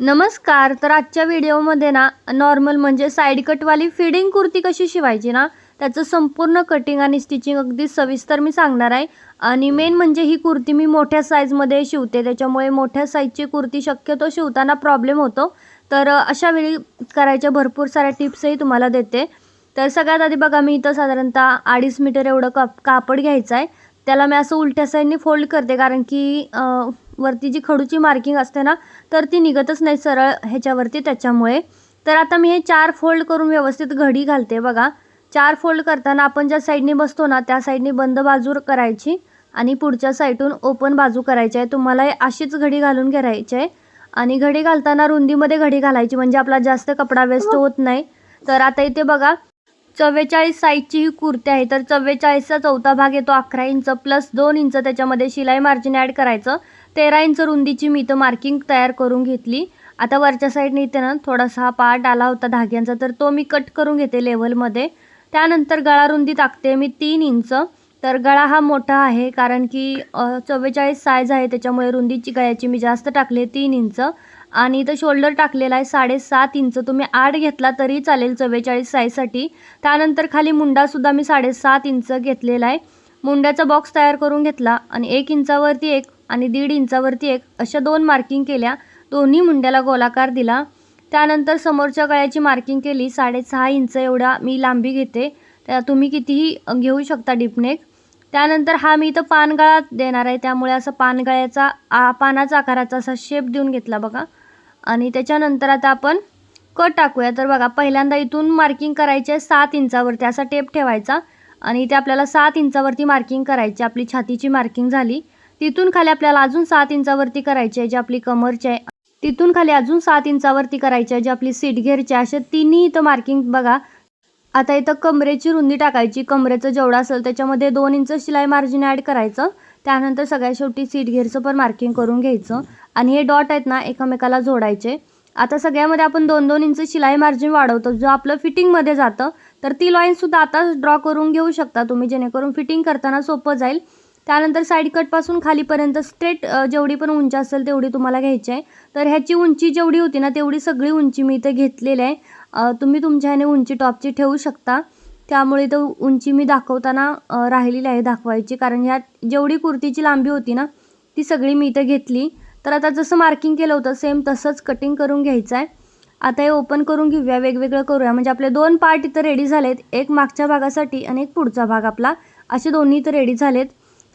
नमस्कार तर आजच्या व्हिडिओमध्ये ना नॉर्मल म्हणजे साईड कटवाली फिडिंग कुर्ती कशी शिवायची ना त्याचं संपूर्ण कटिंग आणि स्टिचिंग अगदी सविस्तर मी सांगणार आहे. आणि मेन म्हणजे ही कुर्ती मी मोठ्या साईजमध्ये शिवते त्याच्यामुळे मोठ्या साईजची कुर्ती शक्यतो शिवताना प्रॉब्लेम होतो. तर अशा वेळी करायच्या भरपूर साऱ्या टिप्सही तुम्हाला देते. तर सगळ्यात आधी बघा मी इथं साधारणतः अडीच मीटर एवढं काप कापड घ्यायचं आहे. त्याला मी असं उलट्या साईडने फोल्ड करते कारण की वरती जी खडूची मार्किंग असते ना तर ती निघतच नाही सरळ ह्याच्यावरती त्याच्यामुळे. तर आता मी हे चार फोल्ड करून व्यवस्थित घडी घालते बघा. चार फोल्ड करताना आपण ज्या साईडने बसतो ना त्या साईडने बंद बाजू करायची आणि पुढच्या साईडून ओपन बाजू करायची आहे. तुम्हाला हे अशीच घडी घालून घ्यायची आहे. आणि घडी घालताना रुंदीमध्ये घडी घालायची म्हणजे आपला जास्त कपडा वेस्ट होत नाही. तर आता इथे बघा चव्वेचाळीस साईजची ही कुर्ती आहे. तर चव्वेचाळीसचा चौथा भाग येतो अकरा इंच प्लस दोन इंच त्याच्यामध्ये शिलाई मार्जिन ॲड करायचं. तेरा इंच रुंदीची मी इथं मार्किंग तयार करून घेतली. आता वरच्या साईडने इथे ना थोडासा हा पार्ट आला होता धाग्यांचा तर तो मी कट करून घेते लेवलमध्ये त्यानंतर गळा रुंदी टाकते मी तीन इंच. तर गळा हा मोठा आहे कारण की चव्वेचाळीस साईज आहे त्याच्यामुळे रुंदीची गळ्याची मी जास्त टाकली आहे तीन इंच. आणि इथं शोल्डर टाकलेला आहे साडेसात इंच. तुम्ही आठ घेतला तरी चालेल चव्वेचाळीस साईजसाठी त्यानंतर खाली मुंडासुद्धा मी साडेसात इंच घेतलेला आहे. मुंड्याचा बॉक्स तयार करून घेतला आणि एक इंचावरती एक आणि दीड इंचावरती एक अशा दोन मार्किंग केल्या. दोन्ही मुंड्याला गोलाकार दिला. त्यानंतर समोरच्या गळ्याची मार्किंग केली. साडेसहा इंच एवढा मी लांबी घेते. त्या तुम्ही कितीही घेऊ शकता डिपनेक त्यानंतर हा मी इथं पानगळा देणार आहे. त्यामुळे असं पानगळ्याचा आ पानाचा आकाराचा असा शेप देऊन घेतला बघा. आणि त्याच्यानंतर आता आपण कट टाकूया. तर बघा पहिल्यांदा इथून मार्किंग करायची आहे सात इंचावरती. असा टेप ठेवायचा. आणि इथे आपल्याला सात इंचावरती मार्किंग करायची. आपली छातीची मार्किंग झाली. तिथून खाली आपल्याला अजून सात इंचावरती करायची आहे जी आपली कमरची आहे. तिथून खाली अजून सात इंचावरती करायची आहे जी आपली सीट घेरची आहे. अशा तिन्ही इथं मार्किंग बघा. आता इथं कमरेची रुंदी टाकायची. कमरेचं जेवढं असेल त्याच्यामध्ये दोन इंच शिलाई मार्जिन ॲड करायचं. त्यानंतर सगळ्यात शेवटी सीट घेरचं पण मार्किंग करून घ्यायचं. आणि हे डॉट आहेत ना एकमेकाला जोडायचे. आता सगळ्यामध्ये आपण दोन दोन इंच शिलाई मार्जिन वाढवतो. जो आपलं फिटिंगमध्ये जातं तर ती लाईनसुद्धा आता ड्रॉ करून घेऊ शकता तुम्ही. जेणेकरून फिटिंग करताना सोपं जाईल. त्यानंतर साईड कटपासून खालीपर्यंत स्ट्रेट जेवढी पण उंची असेल तेवढी तुम्हाला घ्यायची आहे. तर ह्याची उंची जेवढी होती ना तेवढी सगळी उंची मी इथं घेतलेली आहे. तुम्ही तुमच्या ह्याने उंची टॉपची ठेवू शकता. त्यामुळे तर उंची मी दाखवताना राहिलेली आहे दाखवायची. कारण ह्यात जेवढी कुर्तीची लांबी होती ना ती सगळी मी इथं घेतली. तर आता जसं मार्किंग केलं होतं सेम तसंच कटिंग करून घ्यायचं आहे. आता हे ओपन करून घेऊया वेगवेगळं करूया. म्हणजे आपले दोन पार्ट इथं रेडी झालेत. एक मागच्या भागासाठी आणि एक पुढचा भाग आपला. असे दोन्ही इथं रेडी झालेत.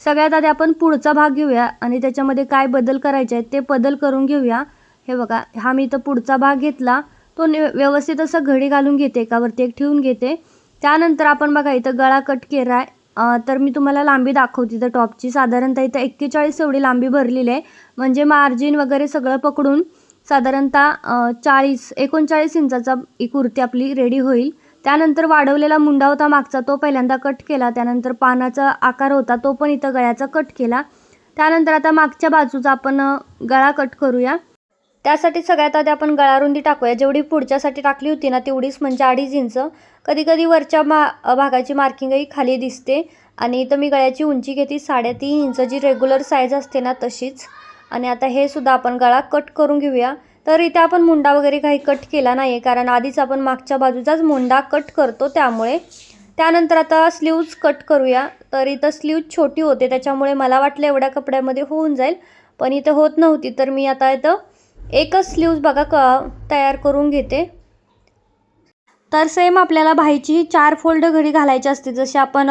सगळ्यात आधी आपण पुढचा भाग घेऊया आणि त्याच्यामध्ये काय बदल करायचे आहेत ते बदल करून घेऊया. हे बघा हा मी इथं पुढचा भाग घेतला. तो व्यवस्थित असं घडी घालून घेते एकावरती एक ठेवून घेते. त्यानंतर आपण बघा इथं गळा कट केला आहे. तर मी तुम्हाला लांबी दाखवते. तर टॉपची साधारणतः इथं एक्केचाळीस एवढी लांबी भरलेली आहे. म्हणजे मार्जिन वगैरे सगळं पकडून साधारणतः चाळीस एकोणचाळीस इंचाचा ही कुर्ती आपली रेडी होईल. त्यानंतर वाढवलेला मुंडा होता मागचा तो पहिल्यांदा कट केला. त्यानंतर पानाचा आकार होता तो पण इथं गळ्याचा कट केला. त्यानंतर आता मागच्या बाजूचा आपण गळा कट करूया. त्यासाठी सगळ्यात आधी आपण गळारुंदी टाकूया. जेवढी पुढच्यासाठी टाकली होती ना तेवढीच म्हणजे अडीच इंच. कधीकधी वरच्या मा भागाची मार्किंगही खाली दिसते. आणि इथं मी गळ्याची उंची घेते साडेतीन इंच. जी रेग्युलर साईज असते ना तशीच. आणि आता हे सुद्धा आपण गळा कट करून घेऊया. तर इथे आपण मुंडा वगैरे काही कट केला नाही कारण आधीच आपण मागच्या बाजूचाच मुंडा कट करतो त्यामुळे. त्यानंतर आता स्लीव्ज कट करूया. तर इथं स्लीव्ज छोटी होते त्याच्यामुळे मला वाटलं एवढ्या कपड्यामध्ये होऊन जाईल. पण इथं होत नव्हती तर मी आता इथं एकच स्लीव्ज बघा क तयार करून घेते. तर सेम आपल्याला बाहीची चार फोल्ड घडी घालायची असते. जशी आपण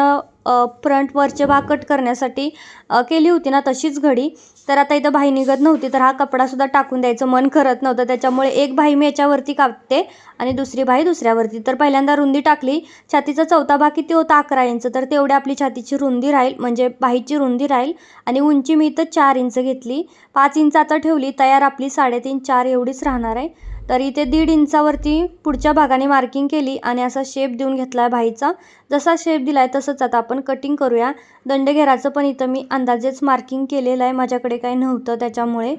फ्रंट वरचे भाग कट करण्यासाठी केली होती ना तशीच घडी. तर आता इथं बाही निघत नव्हती तर हा कपडासुद्धा टाकून द्यायचं. मन करत नव्हतं त्याच्यामुळे एक बाही मी याच्यावरती कापते आणि दुसरी बाही दुसऱ्यावरती. तर पहिल्यांदा रुंदी टाकली. छातीचा चौथा भाग किती होता? अकरा इंच. तर तेवढ्या आपली छातीची रुंदी राहील म्हणजे बाहीची रुंदी राहील. आणि उंची मी इथं चार इंच घेतली. पाच इंच आता ठेवली. तयार आपली साडेतीन चार एवढीच राहणार आहे. तर इथे दीड इंचावरती पुढच्या भागाने मार्किंग केली आणि असा शेप देऊन घेतला आहे बाईचा. जसा शेप दिला आहे तसंच आता आपण कटिंग करूया. दंडघेराचं पण इथं मी अंदाजेच मार्किंग केलेलं आहे. माझ्याकडे काही नव्हतं त्याच्यामुळे.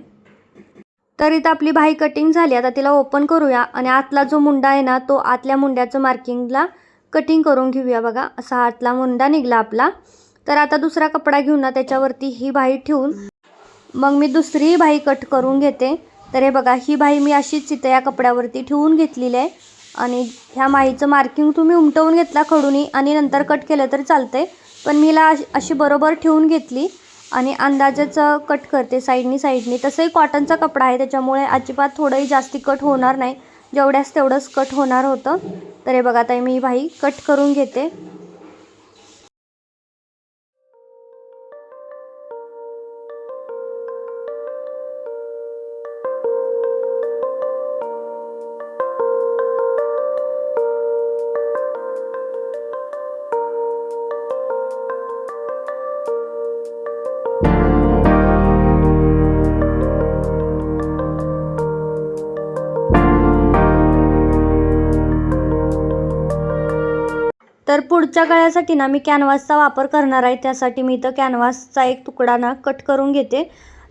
तर इथं आपली भाई कटिंग झाली. आता तिला ओपन करूया आणि आतला जो मुंडा आहे ना तो आतल्या मुंड्याचं मार्किंगला कटिंग करून घेऊया बघा. असा आतला मुंडा निघला आपला. तर आता दुसरा कपडा घेऊन ना त्याच्यावरती ही भाई ठेवून मग मी दुसरी भाई कट करून घेते. तर हे बघा ही बाई मी अशीच इथं या कपड्यावरती ठेवून घेतलेली आहे. आणि ह्या माहीचं मार्किंग तुम्ही उमटवून घेतला खडूनी आणि नंतर कट केलं तरी चालतंय. पण मी हिला अशी- अशी बरोबर ठेवून घेतली आणि अंदाजाचं कट करते साईडनी साईडनी. तसंही कॉटनचा कपडा आहे त्याच्यामुळे अजिबात थोडंही जास्ती कट होणार नाही. जेवढ्यास तेवढंच कट होणार होतं. तर हे बघा ताई मी ही बाई कट करून घेते. पुढच्या गळ्यासाठी ना मी कॅनव्हासचा वापर करणार आहे. त्यासाठी मी इथं कॅनव्हासचा एक तुकडा ना कट करून घेते.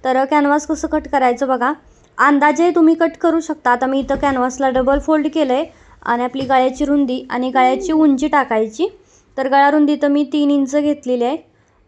तर कॅनव्हास कसं कट करायचं बघा. अंदाजे तुम्ही कट करू शकता. आता मी इथं कॅनव्हासला डबल फोल्ड केलं आहे आणि आपली गळ्याची रुंदी आणि गळ्याची उंची टाकायची. तर गळा रुंदी तर मी तीन इंच घेतलेली आहे.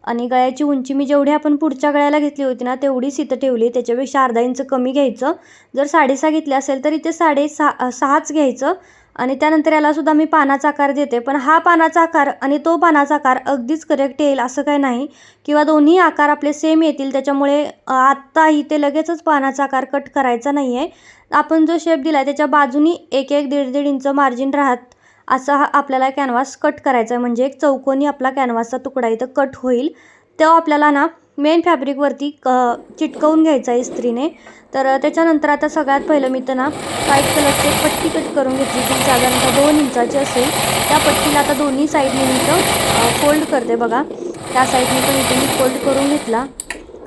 आणि गळ्याची उंची मी जेवढी आपण पुढच्या गळ्याला घेतली होती ना तेवढीच इथं ठेवली. त्याच्यापेक्षा अर्धा इंच कमी घ्यायचं. जर साडेसहा घेतली असेल तर इथे साडेसहा सहाच घ्यायचं. आणि त्यानंतर यालासुद्धा मी पानाचा आकार देते. पण हा पानाचा आकार आणि तो पानाचा आकार अगदीच करेक्ट येईल असं काही नाही. किंवा दोन्ही आकार आपले सेम येतील. त्याच्यामुळे आत्ताही आत्ता इथे लगेचच पानाचा आकार कट करायचा नाही आहे आपण जो शेप दिला आहे त्याच्या बाजूनी एक एक दीड दीड इंच मार्जिन राहत असा हा आपल्याला कॅनव्हास कट करायचा आहे म्हणजे एक चौकोनी आपला कॅनव्हासचा तुकडा इथं कट होईल. तो आपल्याला ना मेन फॅब्रिकवरती क चिटकवून घ्यायचा आहे इस्त्रीने. तर त्याच्यानंतर आता सगळ्यात पहिलं मी तर ना व्हाईट कलरची एक पट्टी कट करून घेतली जी साधारणतः दोन इंचाची असेल. त्या पट्टीला आता दोन्ही साईडने मी इथं फोल्ड करते बघा. त्या साईडने पण इथे मी फोल्ड करून घेतला.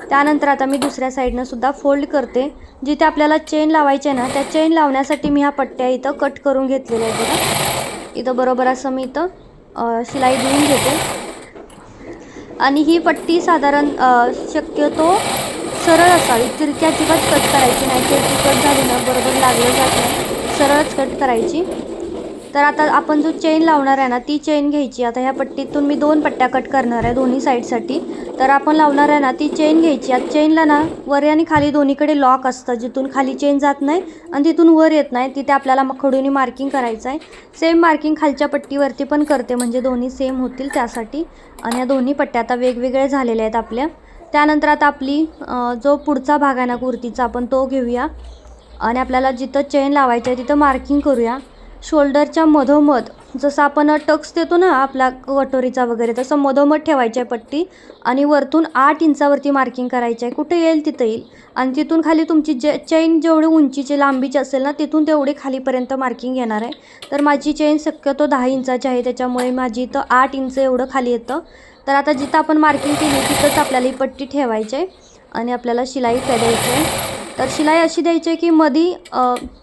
त्यानंतर आता मी दुसऱ्या साईडनं सुद्धा फोल्ड करते. जिथे आपल्याला चेन लावायचे ना त्या चेन लावण्यासाठी मी ह्या पट्ट्या इथं कट करून घेतलेल्या आहेत बघा. इथं बरोबर असं मी इथं शिलाई देऊन घेते. आणि ही पट्टी साधारण शक्यतो सरळ असावी. तिरकी अजिबात कट करायची नाही. तिरकी कट झाली ना बरोबर लागलं जात नाही. सरळच कट करायची. तर आता आपण जो चेन लावणार आहे ना ती चेन घ्यायची. आता ह्या पट्टीतून मी दोन पट्ट्या कट करणार आहे दोन्ही साईडसाठी तर आपण लावणार आहे ना ती चेन घ्यायची. आता चेनला ना वर आणि खाली दोन्हीकडे लॉक असतं. जिथून खाली चेन जात नाही आणि तिथून वर येत नाही. तिथे आपल्याला मग खडूनी मार्किंग करायचं आहे सेम मार्किंग खालच्या पट्टीवरती पण करते. म्हणजे दोन्ही सेम होतील त्यासाठी. आणि या दोन्ही पट्ट्या आता वेगवेगळ्या झालेल्या आहेत आपल्या. त्यानंतर आता आपली जो पुढचा भाग आहे ना कुर्तीचा आपण तो घेऊया. आणि आपल्याला जिथं चेन लावायचं आहे तिथं मार्किंग करूया. शोल्डरच्या मधोमध जसं आपण टक्स देतो ना आपला कटोरीचा वगैरे तसं मधोमध ठेवायची आहे पट्टी आणि वरतून आठ इंचावरती मार्किंग करायची आहे. कुठे येईल तिथं येईल. आणि तिथून खाली तुमची जे चेन जेवढी उंचीची लांबीची असेल ना तिथून तेवढी खालीपर्यंत मार्किंग येणार आहे. तर माझी चेन शक्यतो दहा इंचाची आहे त्याच्यामुळे माझी इथं आठ इंच एवढं खाली येतं. तर आता जिथं आपण मार्किंग केली तिथंच आपल्याला ही पट्टी ठेवायची आहे. आणि आपल्याला शिलाई करायची आहे. तर शिलाई अशी द्यायची आहे की मधी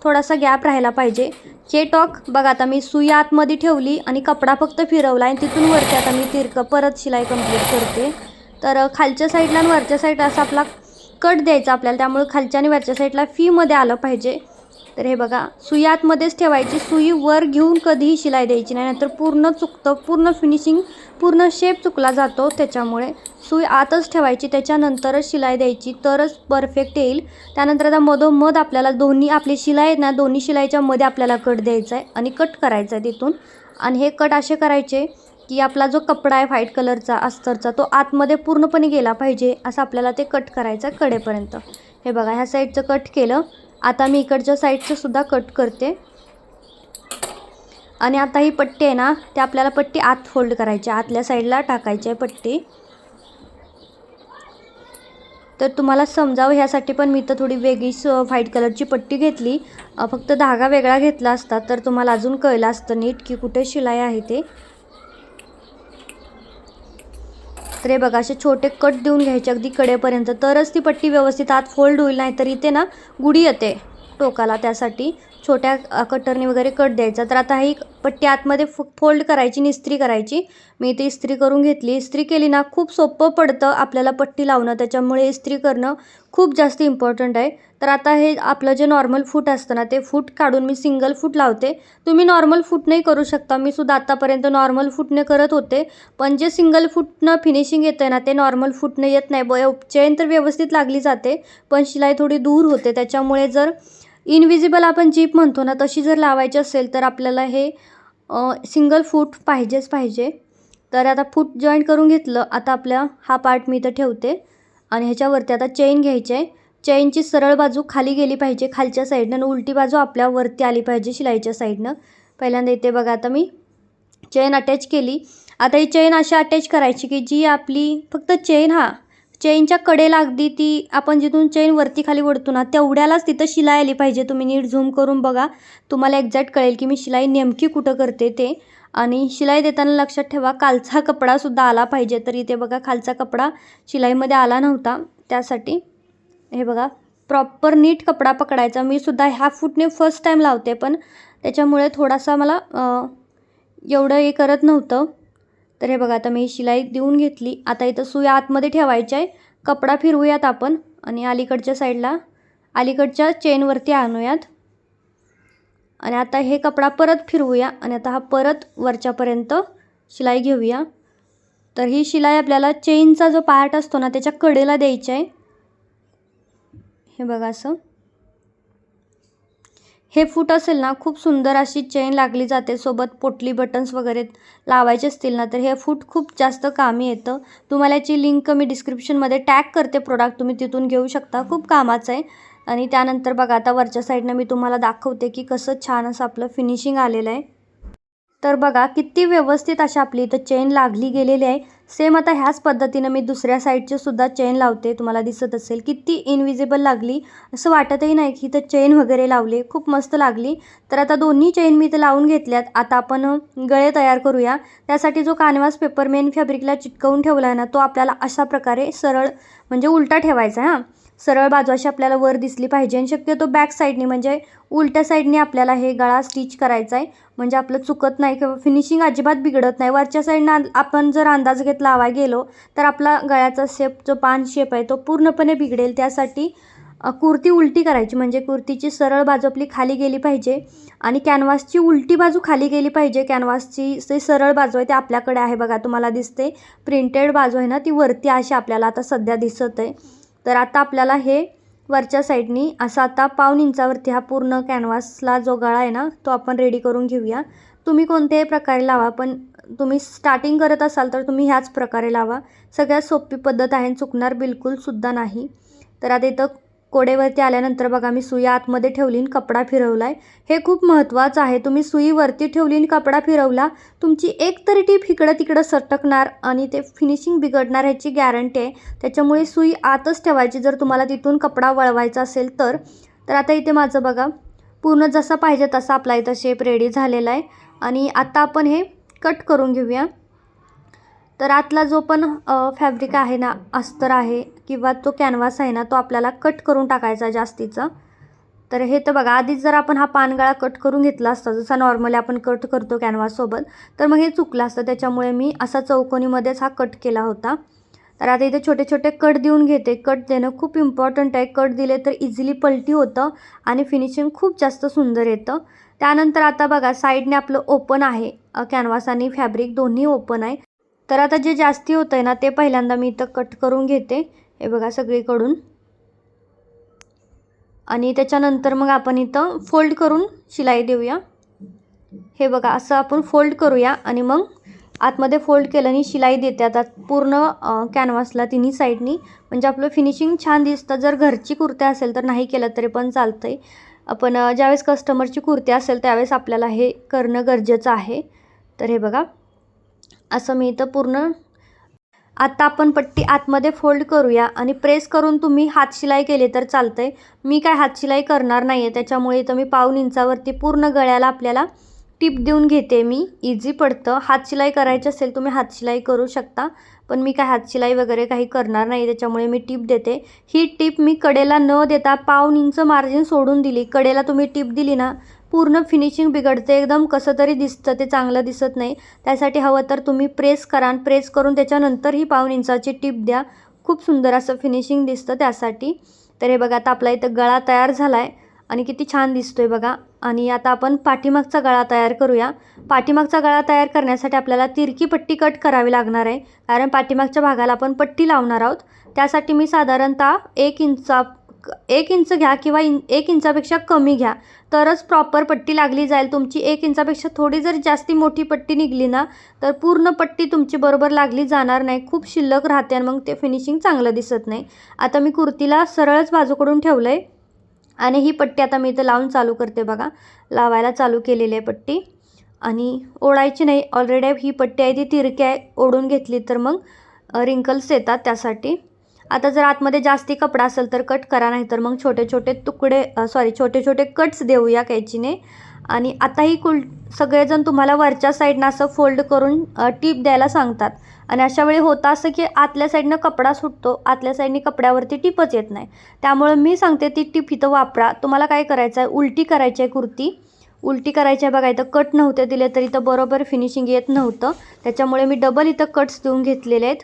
थोडासा गॅप राहायला पाहिजे. हे टॉक बघा आता मी सुई आतमध्ये ठेवली आणि कपडा फक्त फिरवला आणि तिथून वरती आता मी तिरकं परत शिलाई कंप्लीट करते. तर खालच्या साईडला आणि वरच्या साईडला असा आपला कट द्यायचा आपल्याला. त्यामुळे खालच्या आणि वरच्या साईडला फीमध्ये आलं पाहिजे. तर हे बघा सुई आतमध्येच ठेवायची. सुई वर घेऊन कधीही शिलाई द्यायची नाही. नाहीतर पूर्ण चुकतं पूर्ण फिनिशिंग पूर्ण शेप चुकला जातो त्याच्यामुळे सुई आतच ठेवायची त्याच्यानंतरच शिलाई द्यायची तरच परफेक्ट येईल. त्यानंतर आता मधोमध आपल्याला दोन्ही आपली शिलाई आहेत ना दोन्ही शिलाईच्या मध्ये आपल्याला कट द्यायचा आहे आणि कट करायचा आहे तिथून. आणि हे कट असे करायचे की आपला जो कपडा आहे व्हाईट कलरचा अस्तरचा तो आतमध्ये पूर्णपणे गेला पाहिजे असं आपल्याला ते कट करायचं आहे कडेपर्यंत. हे बघा ह्या साईडचं कट केलं. आता मी इकडच्या साईडचं सुद्धा कट करते. आणि आता ही पट्टी आहे ना ते आपल्याला पट्टी आत फोल्ड करायची आहे. आतल्या साईडला टाकायची आहे पट्टी. तर तुम्हाला समजावं ह्यासाठी पण मी तर थोडी वेगळीच व्हाईट कलरची पट्टी घेतली. फक्त धागा वेगळा घेतला असता तर तुम्हाला अजून कळलं असतं नीट की कुठे शिलाई आहे ते. तर हे बघा असे छोटे कट देऊन घ्यायचे अगदी कडेपर्यंत. तरच ती पट्टी व्यवस्थित आत फोल्ड होईल नाही तर इथे ना गुढी येते टोकाला त्यासाठी. छोट्या कटरने वगैरे कट द्यायचा. तर आता ही पट्टी आतमध्ये फो फोल्ड करायची आणि इस्त्री करायची. मी ती इस्त्री करून घेतली. इस्त्री केली ना खूप सोपं पडतं आपल्याला पट्टी लावणं. त्याच्यामुळे इस्त्री करणं खूप जास्त इम्पॉर्टंट आहे. तर आता हे आपलं जे नॉर्मल फूट असतं ना ते फूट काढून मी सिंगल फूट लावते. तुम्ही नॉर्मल फूटनंही करू शकता. मी सुद्धा आत्तापर्यंत नॉर्मल फूटने करत होते. पण जे सिंगल फूटनं फिनिशिंग येतं आहे ना ते नॉर्मल फूटनं येत नाही. ब चेन तर व्यवस्थित लागली जाते. पण शिलाई थोडी दूर होते. त्याच्यामुळे जर इनविजिबल आपण जीप म्हणतो ना तशी जर लावायची असेल तर आपल्याला हे सिंगल फूट पाहिजेच पाहिजे. तर आता फूट जॉईंट करून घेतलं आता आपल्या हा पार्ट मी इथं ठेवते. आणि ह्याच्यावरती आता चेन घ्यायची आहे चेनची सरळ बाजू खाली गेली पाहिजे खालच्या साईडनं आणि उलटी बाजू आपल्या वरती आली पाहिजे शिलाईच्या साईडनं पहिल्यांदा इथे बघा आता मी चेन अटॅच केली. आता ही चेन अशी अटॅच करायची की जी आपली फक्त चेन हा चेनच्या कडेला अगदी ती आपण जिथून चेन वरती खाली ओढतो ना तेवढ्यालाच तिथं शिलाई आली पाहिजे. तुम्ही नीट झूम करून बघा. तुम्हाला एक्झॅक्ट कळेल की मी शिलाई नेमकी कुठं करते ते. आणि शिलाई देताना लक्षात ठेवा खालचा कपडासुद्धा आला पाहिजे. तर इथे बघा खालचा कपडा शिलाईमध्ये आला नव्हता. त्यासाठी हे बघा प्रॉपर नीट कपडा पकडायचा. मी सुद्धा ह्या फूटने फर्स्ट टाईम लावते पण त्याच्यामुळे थोडासा मला एवढं हे करत नव्हतं. तर हे बघा आता मी शिलाई देऊन घेतली. आता इथं सुई आतमध्ये ठेवायची आहे कपडा फिरवूयात आपण आणि अलीकडच्या साईडला अलीकडच्या चेनवरती आणूयात. आणि आता हे कपडा परत फिरवूया आणि आता हा परत वरच्यापर्यंत शिलाई घेऊया. तर ही शिलाई आपल्याला चेनचा जो पार्ट असतो ना त्याच्या कडेला द्यायची आहे. हे बघा असं. हे फूट असेल ना खूप सुंदर अशी चेन लागली जाते. सोबत पोटली बटन्स वगैरे लावायचे असतील ना तर हे फूट खूप जास्त कामी येतं. तुम्हाला याची लिंक मी डिस्क्रिप्शनमध्ये टॅग करते प्रोडक्ट तुम्ही तिथून घेऊ शकता. खूप कामाचं आहे. आणि त्यानंतर बघा आता वरच्या साईडनं मी तुम्हाला दाखवते की कसं छान असं आपलं फिनिशिंग आलेलं आहे. तर बघा किती व्यवस्थित अशा आपली इथं चेन लागली गेलेली आहे. सेम आता ह्याच पद्धतीनं मी दुसऱ्या साईडचे सुद्धा चेन लावते. तुम्हाला दिसत असेल किती इनविजिबल लागली. असं वाटतही नाही की इथं चेन वगैरे लावले. खूप मस्त लागली. तर आता दोन्ही चेन मी इथं लावून घेतल्यात. आता आपण गळे तयार करूया. त्यासाठी जो कानवास पेपर मेन फॅब्रिकला चिटकवून ठेवला आहे ना तो आपल्याला अशा प्रकारे सरळ म्हणजे उलटा ठेवायचा आहे हां. सरळ बाजू अशी आपल्याला वर दिसली पाहिजे आणि शक्यतो बॅक साईडने म्हणजे उलट्या साईडने आपल्याला हे गळा स्टिच करायचा आहे म्हणजे आपलं चुकत नाही किंवा फिनिशिंग अजिबात बिघडत नाही. वरच्या साईडनं आपण जर अंदाज घेत लावा गेलो तर आपला गळ्याचा शेप जो पान शेप आहे तो पूर्णपणे बिघडेल. त्यासाठी कुर्ती उलटी करायची. म्हणजे कुर्तीची सरळ बाजू आपली खाली गेली पाहिजे आणि कॅनव्हासची उलटी बाजू खाली गेली पाहिजे. कॅनव्हासची जी सरळ बाजू आहे ती आपल्याकडे आहे बघा तुम्हाला दिसते. प्रिंटेड बाजू आहे ना ती वरती अशी आपल्याला आता सध्या दिसत आहे तर आता आपल्याला हे वरच्या साईडनी असा आता पाऊन इंचावरती हा पूर्ण कॅनव्हासला जो गळा आहे ना तो आपण रेडी करून घेऊया. तुम्ही कोणत्याही प्रकारे लावा पण तुम्ही स्टार्टिंग करत असाल तर तुम्ही ह्याच प्रकारे लावा. सगळ्यात सोपी पद्धत आहे चुकणार बिलकुलसुद्धा नाही. तर आता इथं कोडेवरती आल्यानंतर बघा मी सुई आतमध्ये ठेवली आणि कपडा फिरवला आहे हे खूप महत्त्वाचं आहे. तुम्ही सुई वरती ठेवली आणि कपडा फिरवला तुमची एक तरी टीप इकडं तिकडं सटकणार आणि ते फिनिशिंग बिघडणार ह्याची गॅरंटी आहे. त्याच्यामुळे सुई आतच ठेवायची. जर तुम्हाला तिथून कपडा वळवायचा असेल तर तर आता इथे माझं बघा पूर्ण जसा पाहिजे तसा आपला इथं शेप रेडी झालेला आहे. आणि आता आपण हे कट करून घेऊया. तर आतला जो पण फॅब्रिक आहे ना अस्तर आहे किंवा तो कॅनव्हास आहे ना तो आपल्याला कट करून टाकायचा जास्तीचा. तर हे तर बघा आधीच जर आपण हा पानगळा कट करून घेतला असता जसा नॉर्मली आपण कट करतो कॅनव्हाससोबत तर मग हे चुकलं असतं. त्याच्यामुळे मी असा चौकोनीमध्येच हा कट केला होता. तर आता इथे छोटे छोटे कट देऊन घेते. कट देणं खूप इम्पॉर्टंट आहे. कट दिले तर इझिली पलटी होतं आणि फिनिशिंग खूप जास्त सुंदर येतं. त्यानंतर आता बघा साईडने आपलं ओपन आहे. कॅनव्हास आणि फॅब्रिक दोन्ही ओपन आहे. तर आता जे जास्ती होतं आहे ना ते पहिल्यांदा मी इथं कट करून घेते. हे बघा सगळीकडून. आणि त्याच्यानंतर मग आपण इथं फोल्ड करून शिलाई देऊया. हे बघा असं आपण फोल्ड करूया आणि मग आतमध्ये फोल्ड केलं आणि शिलाई देते. आता पूर्ण कॅनव्हासला तिन्ही साईडनी म्हणजे आपलं फिनिशिंग छान दिसतं. जर घरची कुर्त्या असेल तर नाही केलं तरी पण चालतं आहे आपण ज्यावेळेस कस्टमरची कुर्ती असेल त्यावेळेस आपल्याला हे करणं गरजेचं आहे. तर हे बघा असं मी इथं पूर्ण आता आपण पट्टी आतमध्ये फोल्ड करूया आणि प्रेस करून तुम्ही हातशिलाई केली तर चालतं आहे मी काय हातशिलाई करणार नाही आहे त्याच्यामुळे इथं मी पाऊन इंचावरती पूर्ण गळ्याला आपल्याला टिप देऊन घेते मी. इझी पडतं. हातशिलाई करायची असेल तुम्ही हातशिलाई करू शकता पण मी काय हातशिलाई वगैरे काही करणार नाही त्याच्यामुळे मी टिप देते. ही टिप मी कडेला न देता पाऊन इंच मार्जिन सोडून दिली. कडेला तुम्ही टिप दिली ना पूर्ण फिनिशिंग बिघडते. एकदम कसं तरी दिसतं ते चांगलं दिसत नाही. त्यासाठी हवं तर तुम्ही प्रेस करा प्रेस करून त्याच्यानंतर ही पाऊन इंचाची टिप द्या. खूप सुंदर असं फिनिशिंग दिसतं त्यासाठी. तर हे बघा आता आपला इथं गळा तयार झाला आहे आणि किती छान दिसतो आहे बघा. आणि आता आपण पाठीमागचा गळा तयार करूया. पाठीमागचा गळा तयार करण्यासाठी आपल्याला तिरकी पट्टी कट करावी लागणार आहे. कारण पाठीमागच्या भागाला आपण पट्टी लावणार आहोत. त्यासाठी मी साधारणतः एक इंचा एक इंच घ्या किंवा इन एक इंचापेक्षा कमी घ्या. तरच प्रॉपर पट्टी लागली जाईल तुमची. एक इंचापेक्षा थोडी जर जास्ती मोठी पट्टी निघली ना तर पूर्ण पट्टी तुमची बरोबर लागली जाणार नाही. खूप शिल्लक राहते आणि मग ते फिनिशिंग चांगलं दिसत नाही. आता मी कुर्तीला सरळच बाजूकडून ठेवलं आहे आणि ही पट्टी आता मी इथं लावून चालू करते बघा. लावायला चालू केलेली आहे पट्टी. आणि ओढायची नाही. ऑलरेडी ही पट्टी आहे ती तिरकी आहे. ओढून घेतली तर मग रिंकल्स येतात त्यासाठी. आता जर आतमध्ये जास्ती कपडा असेल तर कट करा नाही तर मग छोटे छोटे तुकडे सॉरी छोटे छोटे कट्स देऊया कैचीने. आणि आताही कुल सगळेजण तुम्हाला वरच्या साईडनं असं फोल्ड करून टीप द्यायला सांगतात. आणि अशा वेळी होतं असं की आतल्या साईडनं कपडा सुटतो आतल्या साईडनी कपड्यावरती टिपच येत नाही. त्यामुळे मी सांगते ती टीप इथं वापरा. तुम्हाला काय करायचं आहे उलटी करायची आहे कुर्ती. उलटी करायची आहे बघा इथं कट नव्हते दिले तर इथं बरोबर फिनिशिंग येत नव्हतं. त्याच्यामुळे मी डबल इथं कट्स देऊन घेतलेले आहेत.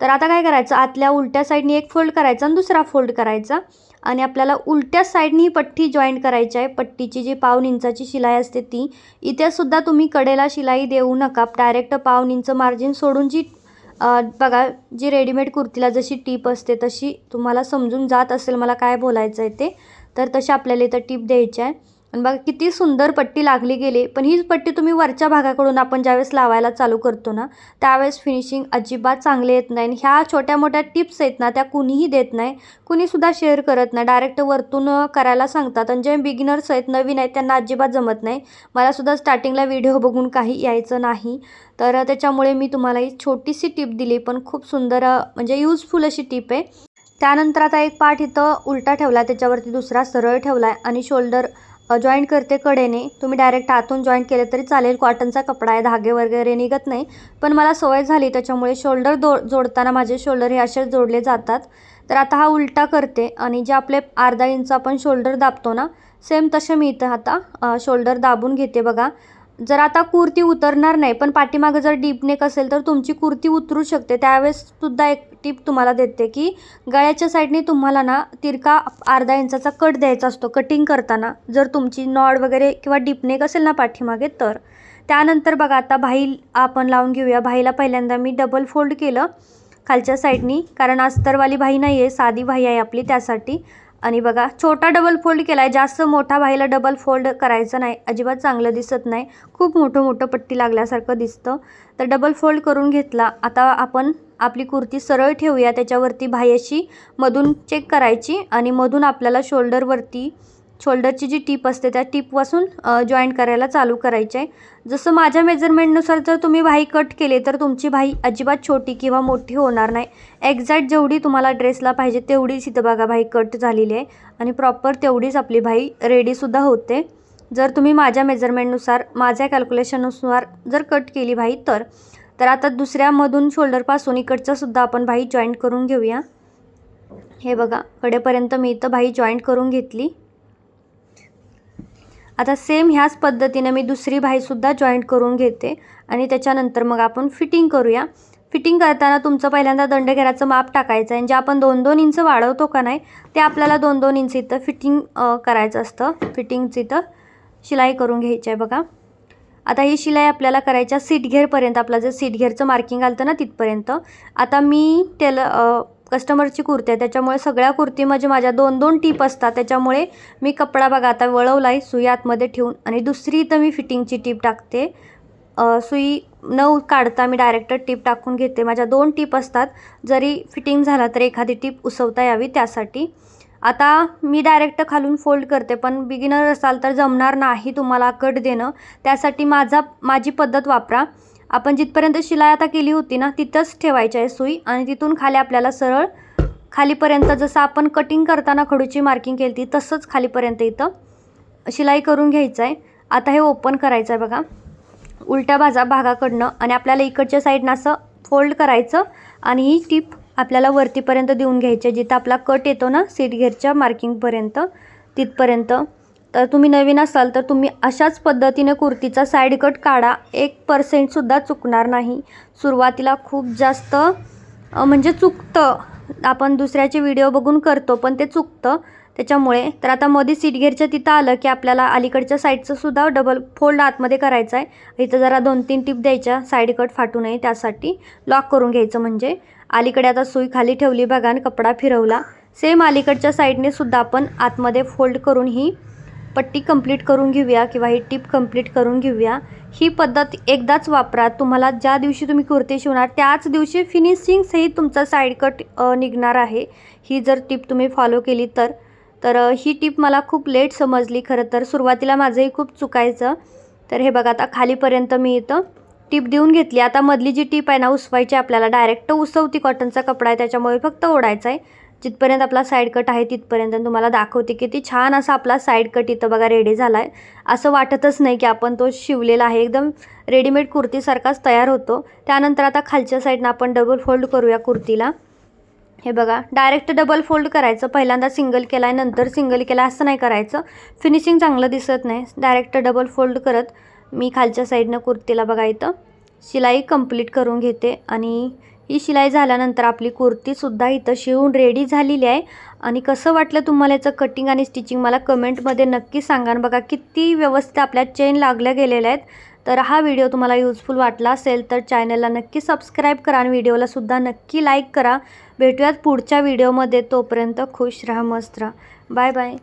तर आता काय करायचं? आतल्या उलट्या साईडनी एक फोल्ड करायचा आणि दुसरा फोल्ड करायचा. आणि आपल्याला उलट्या साईडनी ही पट्टी जॉईंट करायची आहे. पट्टीची जी पाऊन इंचाची शिलाई असते ती. इथेसुद्धा तुम्ही कडेला शिलाई देऊ नका. डायरेक्ट पाऊन इंच मार्जिन सोडून जी बघा जी रेडीमेड कुर्तीला जशी टीप असते तशी तुम्हाला समजून जात असेल मला काय बोलायचं आहे ते. तर तशी आपल्याला इथं टीप द्यायची आहे. आणि बघा किती सुंदर पट्टी लागली गेली. पण हीच पट्टी तुम्ही वरच्या भागाकडून आपण ज्यावेळेस लावायला चालू करतो ना त्यावेळेस फिनिशिंग अजिबात चांगले येत नाही. आणि ह्या छोट्या मोठ्या टिप्स आहेत ना त्या कुणीही देत नाही. कुणीसुद्धा शेअर करत नाही. डायरेक्ट वरतून करायला सांगतात. आणि जे बिगिनर्स आहेत नवीन आहेत त्यांना अजिबात जमत नाही. मलासुद्धा स्टार्टिंगला व्हिडिओ बघून काही यायचं नाही. तर त्याच्यामुळे मी तुम्हाला ही छोटीशी टिप दिली. पण खूप सुंदर म्हणजे यूजफुल अशी टिप आहे. त्यानंतर आता एक पार्ट इथं उलटा ठेवला. त्याच्यावरती दुसरा सरळ ठेवला आहे आणि शोल्डर जॉईंट करते कडेने. तुम्ही डायरेक्ट आतून जॉईंट केले तरी चालेल. कॉटनचा कपडा आहे धागे वगैरे निघत नाही. पण मला सवय झाली त्याच्यामुळे शोल्डर दो जोडताना माझे शोल्डर हे असेच जोडले जातात. तर आता हा उलटा करते आणि जे आपले अर्धा इंच आपण शोल्डर दाबतो ना सेम तसे मी इथं आता शोल्डर दाबून घेते बघा. जर आता कुर्ती उतरणार नाही पण पाठीमागं जर डीप नेक असेल तर तुमची कुर्ती उतरू शकते. त्यावेळेस सुद्धा एक टीप तुम्हाला देते की गळ्याच्या साईडने तुम्हाला ना तिरका अर्धा इंचाचा कट द्यायचा असतो कटिंग करताना. जर तुमची नॉड वगैरे किंवा डिपनेक असेल ना पाठीमागे तर. त्यानंतर बघा आता भाई आपण लावून घेऊया. भाईला पहिल्यांदा मी डबल फोल्ड केलं खालच्या साईडनी कारण अस्तरवाली भाई नाही आहे साधी भाई आहे आपली त्यासाठी. आणि बघा छोटा डबल फोल्ड केला आहे जास्त मोठा भाईला डबल फोल्ड करायचं नाही. अजिबात चांगलं दिसत नाही. खूप मोठं मोठं पट्टी लागल्यासारखं दिसतं. तर डबल फोल्ड करून घेतला. आता आपण आपली कुर्ती सरळ ठेवूया त्याच्यावरती भाई अशी मधून चेक करायची आणि मधून आपल्याला शोल्डरवरती शोल्डरची जी टीप असते त्या टीपपासून जॉईंट करायला चालू करायचे आहे. जसं माझ्या मेजरमेंटनुसार जर तुम्ही भाई कट केले तर तुमची भाई अजिबात छोटी किंवा मोठी होणार नाही. एक्झॅक्ट जेवढी तुम्हाला ड्रेसला पाहिजे तेवढीच इथं बघा भाई कट झालेली आहे. आणि प्रॉपर तेवढीच आपली भाई रेडीसुद्धा होते. जर तुम्ही माझ्या मेजरमेंटनुसार माझ्या कॅल्क्युलेशननुसार जर कट केली भाई तर तर आता दुसऱ्यामधून शोल्डरपासून इकडचंसुद्धा आपण भाई जॉईंट करून घेऊया. हे बघा कडेपर्यंत मी इथं भाई जॉईंट करून घेतली. आता सेम ह्याच पद्धतीने मी दुसरी भाईसुद्धा जॉईंट करून घेते आणि त्याच्यानंतर मग आपण फिटिंग करूया. फिटिंग करताना तुमचं पहिल्यांदा दंडघेराचं माप टाकायचं आहे. जे आपण दोन दोन इंच वाढवतो का नाही ते आपल्याला दोन दोन इंच इथं फिटिंग करायचं असतं. फिटिंगचं इथं शिलाई करून घ्यायची आहे बघा. आता ही शिलाई आपल्याला करायच्या सीट घेरपर्यंत आपलं जर सीट घेरचं मार्किंग आलं तर ना तिथपर्यंत. आता मी टेल कस्टमरची कुर्ती आहे. त्याच्यामुळे सगळ्या कुर्तीमध्ये म्हणजे माझ्या दोन दोन टीप असतात. त्याच्यामुळे मी कपडा बघा आता वळवला आहे सुई आतमध्ये ठेवून. आणि दुसरी इथं मी फिटिंगची टीप टाकते. सुई न काढता मी डायरेक्ट टीप टाकून घेते. माझ्या दोन टीप असतात. जरी फिटिंग झाला तर एखादी टीप उसवता यावी त्यासाठी. आता मी डायरेक्ट खालून फोल्ड करते पण बिगिनर असाल तर जमणार नाही तुम्हाला कट देणं. त्यासाठी माझा माझी पद्धत वापरा. आपण जिथपर्यंत शिलाई आता केली होती ना तिथंच ठेवायची आहे सुई आणि तिथून खाली आपल्याला सरळ खालीपर्यंत जसं आपण कटिंग करताना खडूची मार्किंग केली ती तसंच खालीपर्यंत इथं शिलाई करून घ्यायचं आहे. आता हे ओपन करायचं आहे बघा. उलट्या बाजा भागाकडनं आणि आपल्याला इकडच्या साईडनं असं फोल्ड करायचं आणि ही टीप आपल्याला वरतीपर्यंत देऊन घ्यायचे. जिथं आपला कट येतो ना सीट घेरच्या मार्किंगपर्यंत तिथपर्यंत. तर तुम्ही नवीन असाल तर तुम्ही अशाच पद्धतीने कुर्तीचा साईड कट काढा. एक पर्सेंटसुद्धा चुकणार नाही. सुरुवातीला खूप जास्त म्हणजे चुकतं. आपण दुसऱ्याचे व्हिडिओ बघून करतो पण ते चुकतं. त्याच्यामुळे तर आता मध्ये सीट घेरच्या तिथं आलं की आपल्याला अलीकडच्या साईडचं सुद्धा डबल फोल्ड आतमध्ये करायचं आहे इथं जरा दोन तीन टिप द्यायच्या. साईड कट फाटू नये त्यासाठी. लॉक करून घ्यायचं म्हणजे. अलीकडे आता सुई खाली ठेवली बघा आणि कपडा फिरवला. सेम अलीकडच्या साईडने सुद्धा आपण आतमध्ये फोल्ड करून ही पट्टी कंप्लीट करून घेऊया किंवा ही टिप कंप्लीट करून घेऊया. ही पद्धत एकदाच वापरा. तुम्हाला ज्या दिवशी तुम्ही कुर्ती शिवणार त्याच दिवशी फिनिशिंगसही तुमचा साईड कट निघणार आहे. ही जर टिप तुम्ही फॉलो केली तर. तर ही टिप मला खूप लेट समजली खरं तर. सुरुवातीला माझंही खूप चुकायचं. तर हे बघा आता खालीपर्यंत मी इथं टिप देऊन घेतली. आता मधली जी टीप आहे ना उसवायची आपल्याला. डायरेक्ट उसवती कॉटनचा कपडा आहे त्याच्यामुळे फक्त ओढायचा आहे. जिथपर्यंत आपला साईड कट आहे तिथपर्यंत. तुम्हाला दाखवते की ती छान असा आपला साईड कट इथं बघा रेडी झाला आहे असं वाटतच नाही की आपण तो शिवलेला आहे. एकदम रेडीमेड कुर्तीसारखाच तयार होतो. त्यानंतर आता खालच्या साईडनं आपण डबल फोल्ड करूया कुर्तीला. हे बघा डायरेक्ट डबल फोल्ड करायचं. पहिल्यांदा सिंगल केला आहे नंतर सिंगल केला असं नाही करायचं. फिनिशिंग चांगलं दिसत नाही. डायरेक्ट डबल फोल्ड करत. मी खालच्या साईडनं कुर्तीला बघा इथं. शिलाई कंप्लीट करून घेते आणि ही शिलाई झाल्यानंतर आपली कुर्तीसुद्धा इथं शिवून रेडी झालेली आहे. आणि कसं वाटलं तुम्हाला याचं कटिंग आणि स्टिचिंग मला कमेंटमध्ये नक्की सांगा बघा किती व्यवस्थित आपल्या चेन लागल्या गेलेल्या आहेत. तर हा व्हिडिओ तुम्हाला यूजफुल वाटला असेल तर चॅनलला नक्की सबस्क्राईब करा आणि व्हिडिओलासुद्धा नक्की लाईक करा. भेटूयात पुढच्या व्हिडिओमध्ये तोपर्यंत खुश राहा मस्त राहा. Bye bye